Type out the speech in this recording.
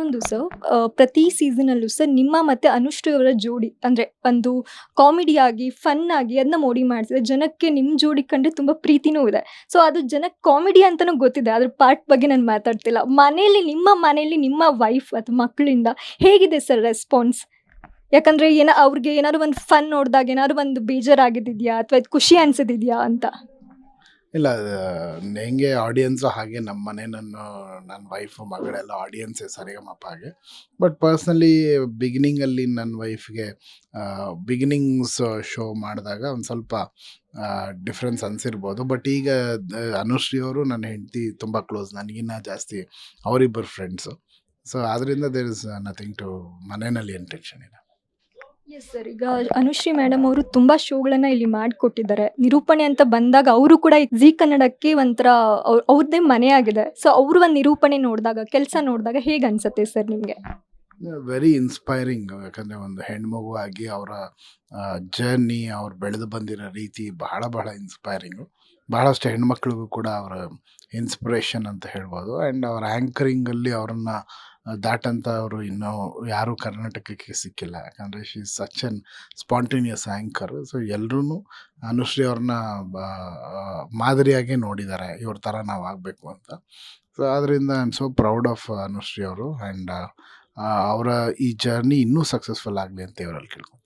ಇನ್ನೊಂದು ಸರ್ ಪ್ರತಿ ಸೀಸನಲ್ಲೂ ಸರ್ ನಿಮ್ಮ ಮತ್ತು ಅನುಶ್ರೀ ಅವರ ಜೋಡಿ, ಅಂದರೆ ಒಂದು ಕಾಮಿಡಿ ಆಗಿ ಫನ್ ಆಗಿ ಅದನ್ನ ಮೋಡಿ ಮಾಡಿಸಿದೆ ಜನಕ್ಕೆ ನಿಮ್ಮ ಜೋಡಿ ಕಂಡ್ರೆ ತುಂಬ ಪ್ರೀತಿನೂ ಇದೆ. ಸೊ ಅದು ಜನಕ್ಕೆ ಕಾಮಿಡಿ ಅಂತಲೂ ಗೊತ್ತಿದೆ ಅದ್ರ ಪಾರ್ಟ್ ಬಗ್ಗೆ ನಾನು ಮಾತಾಡ್ತಿಲ್ಲ. ಮನೆಯಲ್ಲಿ ನಿಮ್ಮ ಮನೆಯಲ್ಲಿ ನಿಮ್ಮ ವೈಫ್ ಅಥವಾ ಮಕ್ಕಳಿಂದ ಹೇಗಿದೆ ಸರ್ ರೆಸ್ಪಾನ್ಸ್ ಯಾಕಂದರೆ ಏನೋ ಅವ್ರಿಗೆ ಏನಾದ್ರು ಒಂದು ಫನ್ ನೋಡಿದಾಗ, ಏನಾದ್ರು ಒಂದು ಬೇಜಾರಾಗಿದ್ದಿದೆಯಾ ಅಥವಾ ಖುಷಿ ಅನಿಸಿದಿದೆಯಾ ಅಂತ? ಇಲ್ಲ ಹೆಂಗೆ ಆಡಿಯನ್ಸು ಹಾಗೆ ನಮ್ಮ ಮನೆ ನನ್ನ ನನ್ನ ವೈಫು ಮಗಳೆಲ್ಲ ಆಡಿಯನ್ಸೇ ಸರಿಗಮಪ್ಪ ಹಾಗೆ. ಬಟ್ ಪರ್ಸ್ನಲಿ ಬಿಗಿನಿಂಗಲ್ಲಿ ನನ್ನ ವೈಫ್ಗೆ ಬಿಗಿನಿಂಗ್ಸ್ ಶೋ ಮಾಡಿದಾಗ ಒಂದು ಸ್ವಲ್ಪ ಡಿಫ್ರೆನ್ಸ್ ಅನಿಸಿರ್ಬೋದು. ಬಟ್ ಈಗ ಅನುಶ್ರೀ ಅವರು ನನ್ನ ಹೆಂಡತಿ ತುಂಬ ಕ್ಲೋಸ್ ನನಗಿನ್ನ ಜಾಸ್ತಿ ಅವರಿಬ್ಬರು ಫ್ರೆಂಡ್ಸು ಸೊ ಅದರಿಂದ ದೇರ್ ಇಸ್ ನಥಿಂಗ್ ಟು ಮನೆಯಲ್ಲಿ ಏನು ಟೆನ್ಷನ್ ಇಲ್ಲ. ಎಸ್ ಸರ್ ಈಗ ಅನುಶ್ರೀ ಮೇಡಮ್ ಅವರು ತುಂಬ ಶೋಗಳನ್ನು ಇಲ್ಲಿ ಮಾಡಿಕೊಟ್ಟಿದ್ದಾರೆ. ನಿರೂಪಣೆ ಅಂತ ಬಂದಾಗ ಅವರು ಕೂಡ ಜಿ ಕನ್ನಡಕ್ಕೆ ಒಂಥರ ಅವ್ರ ಅವ್ರದ್ದೇ ಮನೆ ಆಗಿದೆ. ಸೊ ಅವ್ರ ಒಂದು ನಿರೂಪಣೆ ನೋಡಿದಾಗ, ಕೆಲಸ ನೋಡಿದಾಗ ಹೇಗೆ ಅನ್ಸುತ್ತೆ ಸರ್ ನಿಮಗೆ? ವೆರಿ ಇನ್ಸ್ಪೈರಿಂಗ್ ಯಾಕಂದರೆ ಒಂದು ಹೆಣ್ಮಗು ಆಗಿ ಅವರ ಜರ್ನಿ ಅವ್ರು ಬೆಳೆದು ಬಂದಿರೋ ರೀತಿ ಬಹಳ ಬಹಳ ಇನ್ಸ್ಪೈರಿಂಗು ಬಹಳಷ್ಟು ಹೆಣ್ಮಕ್ಳಿಗೂ ಕೂಡ ಅವರ ಇನ್ಸ್ಪಿರೇಷನ್ ಅಂತ ಹೇಳ್ಬೋದು. ಆ್ಯಂಡ್ ಅವ್ರ ಆ್ಯಂಕರಿಂಗಲ್ಲಿ ಅವರನ್ನು ದಾಟಂತ ಅವರು ಇನ್ನೂ ಯಾರೂ ಕರ್ನಾಟಕಕ್ಕೆ ಸಿಕ್ಕಿಲ್ಲ. ಯಾಕಂದರೆ she such an spontaneous anchor so ಎಲ್ಲರೂ ಅನುಶ್ರೀ ಅವ್ರನ್ನ ಬ ಮಾದರಿಯಾಗಿ ನೋಡಿದ್ದಾರೆ ಇವ್ರ ಥರ ನಾವು ಆಗಬೇಕು ಅಂತ. ಸೊ ಆದ್ದರಿಂದ I am so proud of Anushree ಅವರು. ಆ್ಯಂಡ್ ಅವರ ಈ ಜರ್ನಿ ಇನ್ನೂ ಸಕ್ಸಸ್ಫುಲ್ ಆಗಲಿ ಅಂತ ಇವರಲ್ಲಿ ಕೇಳ್ಕೊಂಡು